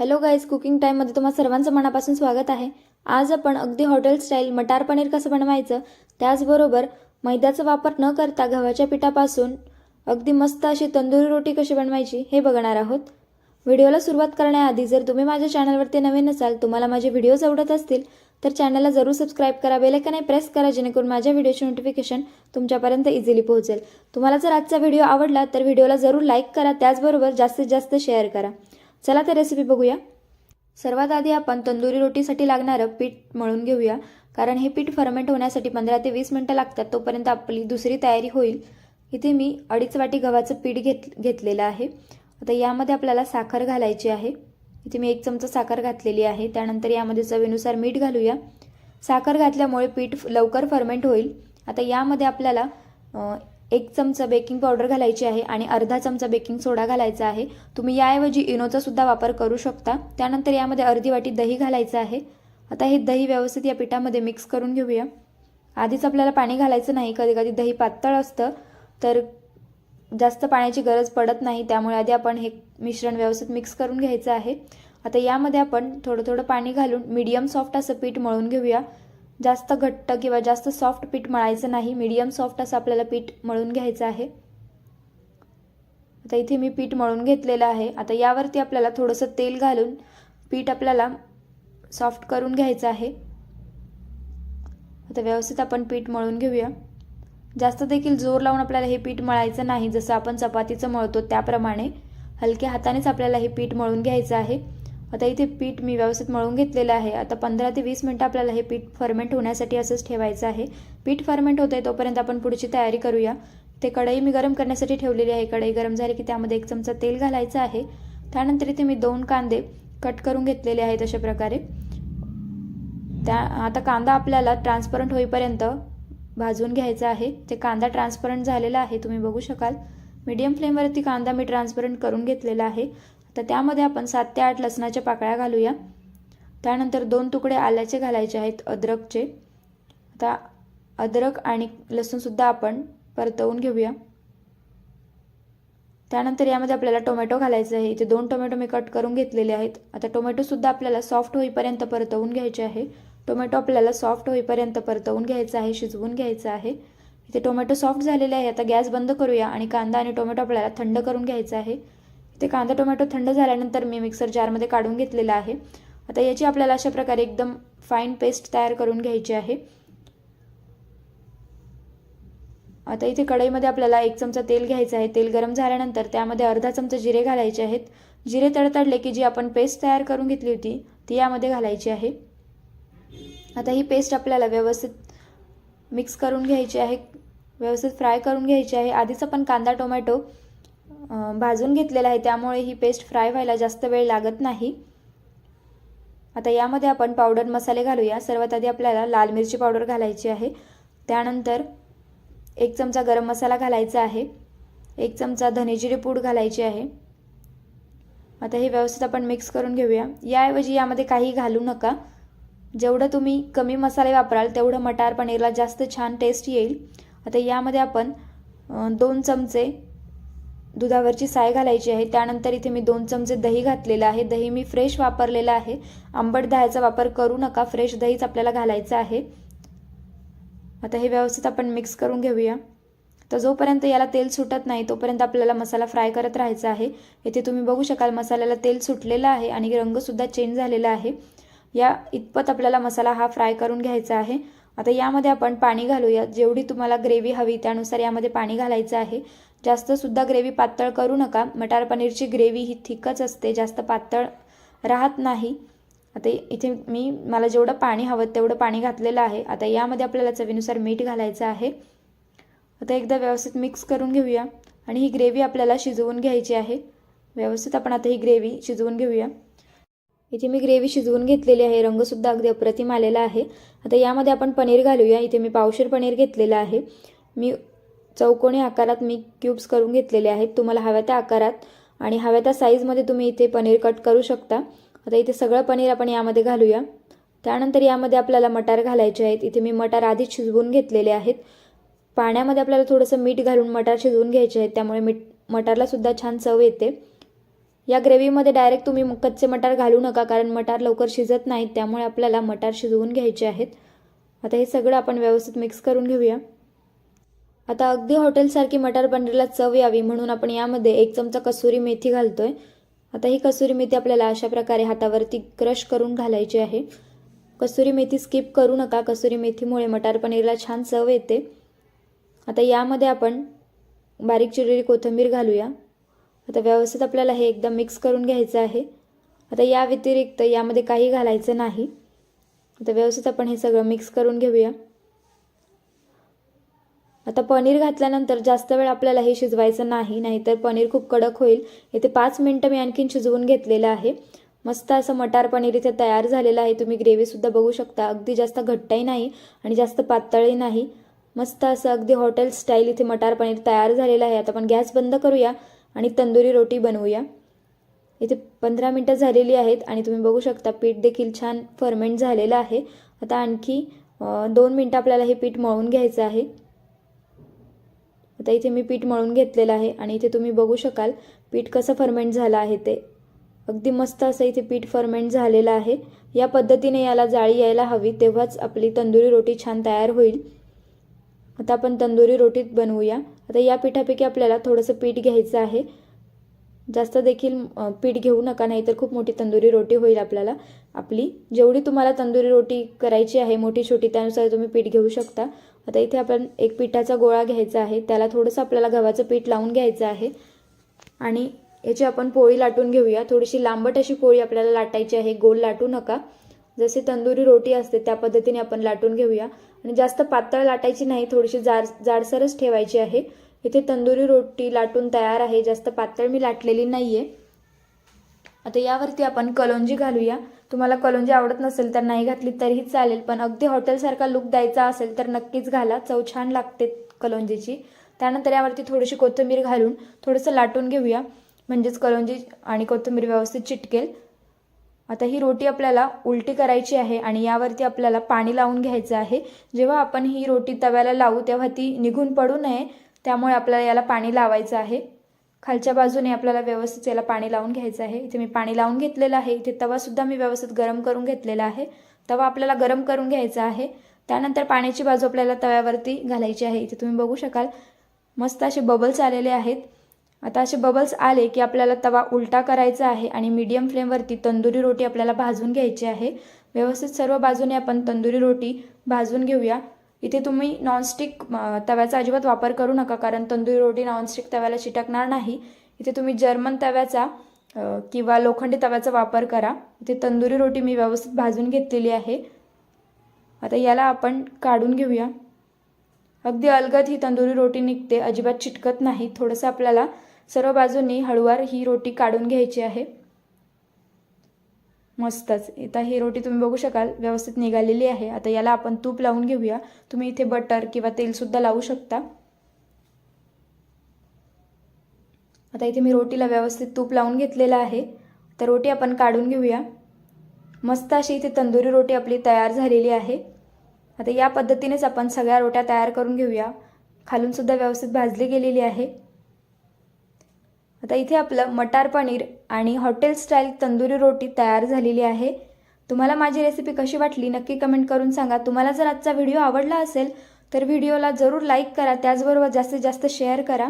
Hello guys cooking टाईममध्ये तुम्हा सर्वांचं मनापासून स्वागत आहे. आज आपण अगदी हॉटेल स्टाईल मटार पनीर कसं बनवायचं त्याचबरोबर मैद्याचा वापर न करता गव्हाच्या पिठापासून अगदी मस्त अशी तंदुरी रोटी कशी बनवायची हे बघणार आहोत. व्हिडिओला सुरुवात करण्याआधी जर तुम्ही माझ्या चॅनलवरती नवीन असाल तुम्हाला माझे व्हिडिओज आवडत असतील तर चॅनलला जरूर सबस्क्राईब करा बेलायकने प्रेस करा जेणेकरून माझ्या व्हिडिओचे नोटिफिकेशन तुमच्यापर्यंत इझिली पोहोचेल. तुम्हाला जर आजचा व्हिडिओ आवडला तर व्हिडिओला जरूर लाईक करा त्याचबरोबर जास्तीत जास्त शेअर करा. चला तर रेसिपी बघूया. सर्वात आधी आपण तंदुरी रोटीसाठी लागणारं पीठ मळून घेऊया. कारण हे पीठ फर्मेंट होण्यासाठी पंधरा ते वीस मिनटं लागतात तोपर्यंत आपली दुसरी तयारी होईल. इथे मी अडीच वाटी गव्हाचं पीठ घेत घेतलेलं आहे. आता यामध्ये आपल्याला साखर घालायची आहे. इथे मी एक चमचा साखर घातलेली आहे. त्यानंतर यामध्ये चवीनुसार मीठ घालूया. साखर घातल्यामुळे पीठ लवकर फर्मेंट होईल. आता यामध्ये आपल्याला एक चमचा बेकिंग पावडर घालायची आहे आणि अर्धा चमचा बेकिंग सोडा घालायचा आहे. तुम्ही याऐवजी इनोचा सुद्धा वापर करू शकता. त्यानंतर यामध्ये अर्धी वाटी दही घालायचं आहे. आता हे दही व्यवस्थित या पिठामध्ये मिक्स करून घेऊया. आधीच आपल्याला पाणी घालायचं नाही. कधी कधी दही पातळ असतं तर जास्त पाण्याची गरज पडत नाही. त्यामुळे आधी आपण हे मिश्रण व्यवस्थित मिक्स करून घ्यायचं आहे. आता यामध्ये आपण थोडं थोडं पाणी घालून मीडियम सॉफ्ट असं पीठ मळून घेऊया. जास्त घट्ट किंवा जास्त सॉफ्ट पीठ मळायचं नाही. मीडियम सॉफ्ट असं आपल्याला पीठ मळून घ्यायचं आहे. आता इथे मी पीठ मळून घेतलेलं आहे. आता यावरती आपल्याला थोडंसं तेल घालून पीठ आपल्याला सॉफ्ट करून घ्यायचं आहे. आता व्यवस्थित आपण पीठ मळून घेऊया. जास्त देखील जोर लावून आपल्याला हे पीठ मळायचं नाही. जसं आपण चपातीचं मळतो त्याप्रमाणे हलक्या हातानेच आपल्याला हे पीठ मळून घ्यायचं आहे. आता इथे पीठ मी व्यवस्थित मळून घेतलेलं आहे. आता पंधरा ते वीस मिनटं आपल्याला हे पीठ फर्मेंट होण्यासाठी असंच ठेवायचं आहे. पीठ फर्मेंट होतं आहे तोपर्यंत आपण पुढची तयारी करूया. ते कढई मी गरम करण्यासाठी ठेवलेली आहे. कढई गरम झाली की त्यामध्ये एक चमचा तेल घालायचं आहे. त्यानंतर इथे मी दोन कांदे कट करून घेतलेले आहेत अशा प्रकारे. त्या आता कांदा आपल्याला ट्रान्सपरंट होईपर्यंत भाजून घ्यायचा आहे. ते कांदा ट्रान्सपरंट झालेला आहे. तुम्ही बघू शकाल. मीडियम फ्लेमवरती कांदा मी ट्रान्सपरंट करून घेतलेला आहे. तर त्यामध्ये आपण सात ते आठ लसणाच्या पाकळ्या घालूया. त्यानंतर दोन तुकडे आल्याचे घालायचे आहेत अद्रकचे. आता अद्रक आणि लसूणसुद्धा आपण परतवून घेऊया. त्यानंतर यामध्ये आपल्याला टोमॅटो घालायचं आहे. इथे दोन टोमॅटो मी कट करून घेतलेले आहेत. आता टोमॅटोसुद्धा आपल्याला सॉफ्ट होईपर्यंत परतवून घ्यायचे आहे. टोमॅटो आपल्याला सॉफ्ट होईपर्यंत परतवून घ्यायचं आहे शिजवून घ्यायचं आहे. इथे टोमॅटो सॉफ्ट झालेले आहे. आता गॅस बंद करूया आणि कांदा आणि टोमॅटो आपल्याला थंड करून घ्यायचा आहे. ते कांदा टोमॅटो थंड झाल्यानंतर मी मिक्सर जारमध्ये काढून घेतलेला आहे. आता याची आपल्याला अशा प्रकारे एकदम फाईन पेस्ट तयार करून घ्यायची आहे. आता इथे कढईमध्ये आपल्याला एक चमचा तेल घ्यायचं आहे. तेल गरम झाल्यानंतर त्यामध्ये अर्धा चमचा जिरे घालायचे आहेत. जिरे तडतडले की जी आपण पेस्ट तयार करून घेतली होती ती यामध्ये घालायची आहे. आता ही पेस्ट आपल्याला व्यवस्थित मिक्स करून घ्यायची आहे. व्यवस्थित फ्राय करून घ्यायची आहे. आधीच आपण कांदा टोमॅटो भाजून घेतलेला आहे. त्यामुळे ही पेस्ट फ्राय व्हायला जास्त वेळ लागत नाही. आता यामध्ये आपण पावडर मसाले घालूया. सर्वात आधी आपल्याला लाल मिरची पावडर घालायची आहे. त्यानंतर एक चमचा गरम मसाला घालायचा आहे. एक चमचा धनेजिरे पूड घालायची आहे. आता हे व्यवस्थित आपण मिक्स करून घेऊया. याऐवजी यामध्ये काही घालू नका. जेवढं तुम्ही कमी मसाले वापराल तेवढं मटार पनीरला जास्त छान टेस्ट येईल. आता यामध्ये आपण दोन चमचे दुधावरची साय घालायची आहे. त्यानंतर इथे मी दोन चमचे दही घातलेलं आहे. दही मी फ्रेश वापरलेलं आहे. आंबट दह्याचा वापर करू नका. फ्रेश दहीच आपल्याला घालायचं आहे. आता हे व्यवस्थित आपण मिक्स करून घेऊया. तर जोपर्यंत याला तेल सुटत नाही तोपर्यंत आपल्याला मसाला फ्राय करत राहायचा आहे. इथे तुम्ही बघू शकाल मसाल्याला तेल सुटलेलं आहे आणि रंगसुद्धा चेंज झालेला आहे. या इतपत आपल्याला मसाला हा फ्राय करून घ्यायचा आहे. आता यामध्ये आपण पाणी घालूया. जेवढी तुम्हाला ग्रेव्ही हवी त्यानुसार यामध्ये पाणी घालायचं आहे. जास्तसुद्धा ग्रेव्ही पातळ करू नका. मटार पनीरची ग्रेव्ही ही थिकच असते जास्त पातळ राहत नाही. आता इथे मी मला जेवढं पाणी हवं तेवढं पाणी घातलेलं आहे. आता यामध्ये आपल्याला चवीनुसार मीठ घालायचं आहे. आता एकदा व्यवस्थित मिक्स करून घेऊया. आणि ही ग्रेव्ही आपल्याला शिजवून घ्यायची आहे. व्यवस्थित आपण आता ही ग्रेव्ही शिजवून घेऊया. इथे मी ग्रेव्ही शिजवून घेतलेली आहे. रंगसुद्धा अगदी अप्रतिम आलेला आहे. आता यामध्ये आपण पनीर घालूया. इथे मी पावशेर पनीर घेतलेलं आहे. मी चौकोनी आकारात मी क्यूब्स करून घेतलेले आहेत. तुम्हाला हव्या त्या आकारात आणि हव्या त्या साईजमध्ये तुम्ही इथे पनीर कट करू शकता. आता इथे सगळं पनीर आपण यामध्ये घालूया. त्यानंतर यामध्ये आपल्याला मटार घालायचे आहेत. इथे मी मटार आधीच शिजवून घेतलेले आहेत. पाण्यामध्ये आपल्याला थोडंसं मीठ घालून मटार शिजवून घ्यायचे आहेत. त्यामुळे मीठ मटारलासुद्धा छान चव येते. या ग्रेव्हीमध्ये डायरेक्ट तुम्ही कच्चे मटार घालू नका कारण मटार लवकर शिजत नाहीत. त्यामुळे आपल्याला मटार शिजवून घ्यायचे आहेत. आता हे सगळं आपण व्यवस्थित मिक्स करून घेऊया. आता अगदी हॉटेलसारखी मटार पनीरला चव यावी म्हणून आपण यामध्ये एक चमचा कसुरी मेथी घालतोय. आता ही कसुरी मेथी आपल्याला अशा प्रकारे हातावरती क्रश करून घालायची आहे. कसुरी मेथी स्किप करू नका. कसुरी मेथीमुळे मटार पनीरला छान चव येते. आता यामध्ये आपण बारीक चिरलेली कोथिंबीर घालूया. आता व्यवस्थित आपल्याला हे एकदम मिक्स करून घ्यायचं आहे. आता या व्यतिरिक्त यामध्ये काही घालायचं नाही. आता व्यवस्थित आपण हे सगळं मिक्स करून घेऊया. आता पनीर घातल्यानंतर जास्त वेळ आपल्याला हे शिजवायचं नाही नाहीतर पनीर खूप कडक होईल. इथे पाच मिनटं मी आणखीन शिजवून घेतलेलं आहे. मस्त असं मटार पनीर इथे तयार झालेलं आहे. तुम्ही ग्रेव्हीसुद्धा बघू शकता. अगदी जास्त घट्टही नाही आणि जास्त पातळही नाही. मस्त असं अगदी हॉटेल स्टाईल इथे मटार पनीर तयार झालेलं आहे. आता आपण गॅस बंद करूया आणि तंदुरी रोटी बनवूया. इथे पंधरा मिनटं झालेली आहेत आणि तुम्ही बघू शकता पीठ देखील छान फर्मेंट झालेलं आहे. आता आणखी दोन मिनटं आपल्याला हे पीठ मळून घ्यायचं आहे. आता इथे मी पीठ मळून घेतलेलं आहे आणि इथे तुम्ही बघू शकाल पीठ कसं फर्मेंट झालं आहे ते. अगदी मस्त असं इथे पीठ फर्मेंट झालेलं आहे. या पद्धतीने याला जाळी यायला हवी तेव्हाच आपली तंदुरी रोटी छान तयार होईल. आता आपण तंदुरी रोटीत बनवूया. आता या पिठापैकी आपल्याला थोडंसं पीठ घ्यायचं आहे. जास्त देखील पीठ घेऊ नका नाही तर खूप मोठी तंदुरी रोटी होईल आपल्याला. आपली जेवढी तुम्हाला तंदुरी रोटी करायची आहे मोठी छोटी त्यानुसार तुम्ही पीठ घेऊ शकता. आता इथे आपण एक पिठाचा गोळा घ्यायचा आहे. त्याला थोडंसं आपल्याला गव्हाचं पीठ लावून घ्यायचं आहे. आणि याची आपण पोळी लाटून घेऊया. थोडीशी लांबट अशी पोळी आपल्याला लाटायची आहे. गोल लाटू नका. जसे तंदुरी रोटी असते त्या पद्धतीने आपण लाटून घेऊया. आणि जास्त पातळ लाटायची नाही थोडीशी जाड जाडसरच ठेवायची आहे. इथे तंदुरी रोटी लाटून तयार आहे. जास्त पातळ मी लाटलेली नाही आहे आता यावरती आपण कलोंजी घालूया. तुम्हाला कलोंजी आवडत नसेल तर नाही घातली तरीही चालेल पण अगदी हॉटेलसारखा लुक द्यायचा असेल तर नक्कीच घाला. चव छान लागते कलोंजीची. त्यानंतर यावरती थोडीशी कोथिंबीर घालून थोडंसं लाटून घेऊया. म्हणजेच कलोंजी आणि कोथिंबीर व्यवस्थित चिटकेल. आता ही रोटी आपल्याला उलटी करायची आहे आणि यावरती आपल्याला पाणी लावून घ्यायचं आहे. जेव्हा आपण ही रोटी तव्याला लावू तेव्हा ती निघून पडू नये त्यामुळे आपल्याला याला पाणी लावायचं आहे. खालच्या बाजूने आपल्याला व्यवस्थित याला पाणी लावून घ्यायचं आहे. इथे मी पाणी लावून घेतलेलं आहे. इथे तवासुद्धा मी व्यवस्थित गरम करून घेतलेला आहे. तवा आपल्याला गरम करून घ्यायचा आहे. त्यानंतर पाण्याची बाजू आपल्याला तव्यावरती घालायची आहे. इथे तुम्ही बघू शकाल. मस्त असे बबल्स आलेले आहेत. आता असे बबल्स आले की आपल्याला तवा उलटा करायचा आहे आणि मीडियम फ्लेमवरती तंदुरी रोटी आपल्याला भाजून घ्यायची आहे. व्यवस्थित सर्व बाजूने आपण तंदुरी रोटी भाजून घेऊया. इथे तुम्ही नॉनस्टिक तव्याचा अजिबात वापर करू नका कारण तंदुरी रोटी नॉनस्टिक तव्याला चिटकणार नाही. इथे तुम्ही जर्मन तव्याचा किंवा लोखंडी तव्याचा वापर करा. इथे तंदुरी रोटी मी व्यवस्थित भाजून घेतलेली आहे. आता याला आपण काढून घेऊया. अगदी अलगद ही तंदुरी रोटी निघते अजिबात चिटकत नाही. थोडंसं आपल्याला सर्व बाजूंनी हळूवार ही रोटी काढून घ्यायची आहे. मस्तच. आता ही रोटी तुम्ही बघू शकाल व्यवस्थित निघालेली आहे. आता याला आपण तूप लावून घेऊया. तुम्ही इथे बटर किंवा तेलसुद्धा लावू शकता. आता इथे मी रोटीला व्यवस्थित तूप लावून घेतलेलं आहे. तर रोटी आपण काढून घेऊया. मस्त अशी इथे तंदुरी रोटी आपली तयार झालेली आहे. आता या पद्धतीनेच आपण सगळ्या रोट्या तयार करून घेऊया. खालूनसुद्धा व्यवस्थित भाजली गेलेली आहे. आता इथे आपलं मटार पनीर आणि हॉटेल स्टाईल तंदुरी रोटी तयार झालेली आहे. तुम्हाला माझी रेसिपी कशी वाटली नक्की कमेंट करून सांगा. तुम्हाला जर आजचा व्हिडिओ आवडला असेल तर व्हिडिओला जरूर लाईक करा. त्याचबरोबर जास्तीत जास्त शेअर करा.